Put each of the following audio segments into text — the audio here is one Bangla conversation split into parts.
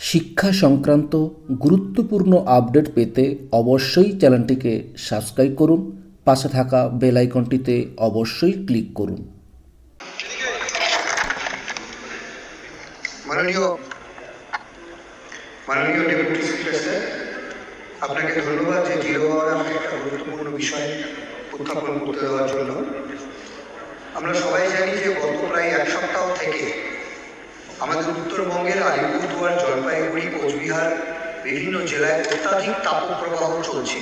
শিক্ষা সংক্রান্ত গুরুত্বপূর্ণ আপডেট পেতে অবশ্যই চ্যানেলটিকে সাবস্ক্রাইব করুন, পাশে থাকা বেল আইকনটিতে অবশ্যই ক্লিক করুন। আমরা সবাই জানি যে গত প্রায় উত্তরবঙ্গের আলিপুরদুয়ার জলপাইগুড়ি, কোচবিহার বিভিন্ন জেলায় অত্যাধিক তাপপ্রবাহ চলছে।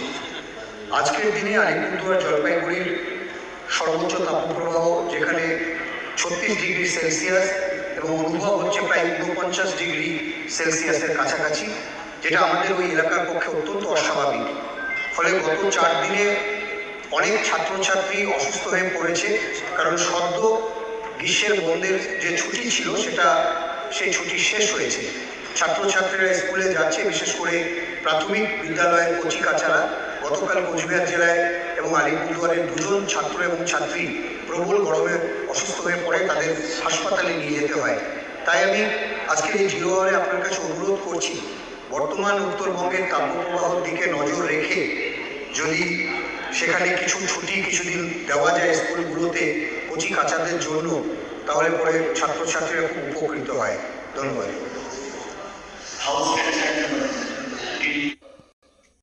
আজকের দিনে আলিপুরদুয়ার, জলপাইগুড়ির সর্বোচ্চ তাপপ্রবাহ যেখানে ছত্রিশ ডিগ্রি সেলসিয়াস এবং অনুভব হচ্ছে প্রায় ঊনপঞ্চাশ ডিগ্রি সেলসিয়াসের কাছাকাছি, যেটা আমাদের ওই এলাকার পক্ষে অত্যন্ত অস্বাভাবিক। ফলে গত চার দিনে অনেক ছাত্রছাত্রী অসুস্থ হয়ে পড়েছে, কারণ সদ্য গ্রীষ্মের বন্ধের যে ছুটি ছিল সেটা সেই ছুটি শেষ হয়েছে। ছাত্রছাত্রীরা স্কুলে যাচ্ছে, বিশেষ করে প্রাথমিক বিদ্যালয়ের কচি কাচারা গতকাল কোচবিহার জেলায় এবং আলিপুরদুয়ারের দুজন ছাত্র এবং ছাত্রী প্রবল গরমে অসুস্থ হয়ে পড়ে, তাদের হাসপাতালে নিয়ে যেতে হয়। তাই আমি আজকে এই জিরো আপনার কাছে অনুরোধ করছি, বর্তমান উত্তরবঙ্গের তাপপ্রবাহর দিকে নজর রেখে যদি সেখানে কিছু ছুটি কিছুদিন দেওয়া যায় স্কুলগুলোতে কচি কাচাদের জন্য তাহলে পরে ছাত্রছাত্রীরা খুব উপকৃত হয়। ধন্যবাদ।